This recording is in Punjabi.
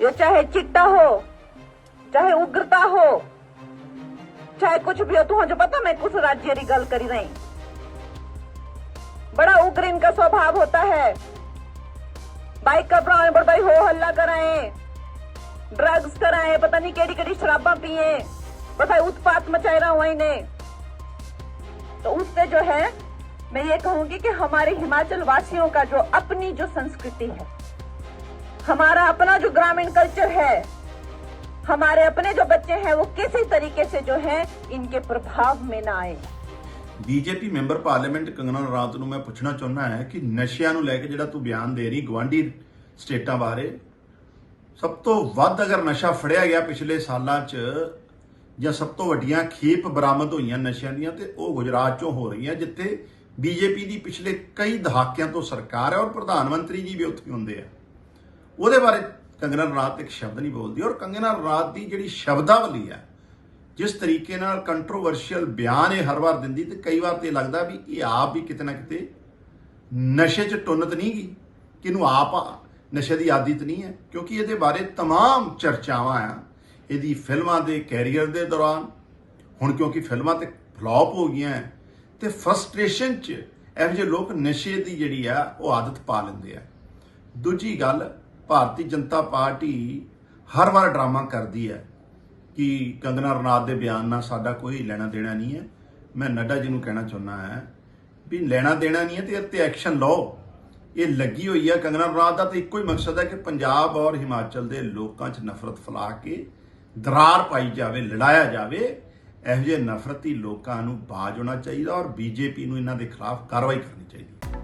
ये चाहे चिट्टा हो, चाहे उग्रता हो, चाहे कुछ भी हो जो पता मैं कुछ राज्य की गल करी रही बड़ा उग्र इनका स्वभाव होता है। बाइक का बड़ भाई हो हल्ला कराए ड्रग्स कराए, पता नहीं केड़ी केड़ी शराबा पिए भाई उत्पात मचाए रहा हुआ इन्हें। तो उससे जो है, मैं ये कहूँगी कि हमारे हिमाचल वासियों का जो अपनी जो संस्कृति है हमारा अपना जो ग्रामीण कल्चर है हमारे अपने जो बच्चे हैं वो किसी तरीके से जो है इनके प्रभाव में ना आए BJP member parliament Kangana Ranaut ਨੂੰ ਮੈਂ ਪੁੱਛਣਾ ਚਾਹੁੰਦਾ ਹਾਂ ਕਿ ਨਸ਼ਿਆਂ ਨੂੰ ਲੈ ਕੇ ਜਿਹੜਾ ਤੂੰ ਬਿਆਨ ਦੇ ਰਹੀ ਗਵਾਂਢੀ ਸਟੇਟਾਂ ਬਾਰੇ ਸਭ ਤੋਂ ਵੱਧ ਅਗਰ ਨਸ਼ਾ ਫੜਿਆ ਗਿਆ ਪਿਛਲੇ ਸਾਲਾਂ 'ਚ ਜਾਂ ਸਭ ਤੋਂ ਵੱਡੀਆਂ ਖੇਪ ਬਰਾਮਦ ਹੋਈਆਂ ਨਸ਼ਿਆਂ ਦੀਆਂ ਤੇ ਉਹ ਗੁਜਰਾਤ 'ਚੋਂ ਹੋ ਰਹੀਆਂ ਜਿੱਥੇ ਬੀਜੇਪੀ ਦੀ ਪਿਛਲੇ ਕਈ ਦਹਾਕਿਆਂ ਤੋਂ ਸਰਕਾਰ ਹੈ ਔਰ ਪ੍ਰਧਾਨ ਮੰਤਰੀ ਜੀ ਵੀ ਉੱਥੇ ਹੁੰਦੇ ਆ ਉਹਦੇ ਬਾਰੇ ਕੰਗਨਾ ਰਾਤ ਇੱਕ ਸ਼ਬਦ ਨਹੀਂ ਬੋਲਦੀ ਔਰ ਕੰਗਨਾ ਰਾਤ ਦੀ ਜਿਹੜੀ ਸ਼ਬਦਾਵਲੀ ਹੈ, ਜਿਸ ਤਰੀਕੇ ਨਾਲ ਕੰਟਰੋਵਰਸ਼ੀਅਲ ਬਿਆਨ ਇਹ ਹਰ ਵਾਰ ਦਿੰਦੀ ਤੇ ਕਈ ਵਾਰ ਤੇ ਲੱਗਦਾ ਵੀ ਇਹ ਆਪ ਵੀ ਕਿਤੇ ਨਾ ਕਿਤੇ ਨਸ਼ੇ 'ਚ ਟੁੰਨਤ ਨਹੀਂ ਗਈ ਕਿ ਇਹਨੂੰ ਆਪ ਨਸ਼ੇ ਦੀ ਆਦਤ ਨਹੀਂ ਹੈ, ਕਿਉਂਕਿ ਇਹਦੇ ਬਾਰੇ तमाम ਚਰਚਾਵਾਂ ਆ। ਇਹਦੀ ਫਿਲਮਾਂ ਦੇ ਕੈਰੀਅਰ ਦੇ ਦੌਰਾਨ, ਹੁਣ ਕਿਉਂਕਿ ਫਿਲਮਾਂ ਤੇ ਫਲॉप ਹੋ ਗਈਆਂ ਤੇ ਫਰਸਟ੍ਰੇਸ਼ਨ 'ਚ ਇਹੋ ਜਿਹੇ ਲੋਕ ਨਸ਼ੇ ਦੀ ਜਿਹੜੀ ਆ, ਉਹ ਆਦਤ ਪਾ ਲੈਂਦੇ ਆ। ਦੂਜੀ ਗੱਲ ਭਾਰਤੀ ਜਨਤਾ ਪਾਰਟੀ ਹਰ ਵਾਰ ਡਰਾਮਾ ਕਰਦੀ ਹੈ ਕਿ ਕੰਗਨਾ ਰਣਾਤ ਦੇ ਬਿਆਨ ਨਾਲ ਸਾਡਾ ਕੋਈ ਲੈਣਾ ਦੇਣਾ ਨਹੀਂ ਹੈ। ਮੈਂ ਨੱਡਾ ਜੀ ਨੂੰ ਕਹਿਣਾ ਚਾਹੁੰਦਾ ਹੈ ਵੀ ਲੈਣਾ ਦੇਣਾ ਨਹੀਂ ਹੈ ਤੇ ਇਹ ਐਕਸ਼ਨ ਲਓ। ਇਹ ਲੱਗੀ ਹੋਈ ਹੈ ਕੰਗਨਾ ਰਣਾਤ ਦਾ ਤਾਂ ਇੱਕੋ ਹੀ ਮਕਸਦ ਹੈ ਕਿ ਪੰਜਾਬ ਔਰ ਹਿਮਾਚਲ ਦੇ ਲੋਕਾਂ 'ਚ ਨਫ਼ਰਤ ਫੈਲਾ ਕੇ ਦਰਾਰ ਪਾਈ ਜਾਵੇ, ਲੜਾਇਆ ਜਾਵੇ। ਇਹੋ ਜਿਹੇ ਨਫ਼ਰਤੀ ਲੋਕਾਂ ਨੂੰ ਬਾਜ ਹੋਣਾ ਚਾਹੀਦਾ ਔਰ ਬੀਜੇਪੀ ਨੂੰ ਇਹਨਾਂ ਦੇ ਖਿਲਾਫ ਕਾਰਵਾਈ ਕਰਨੀ ਚਾਹੀਦੀ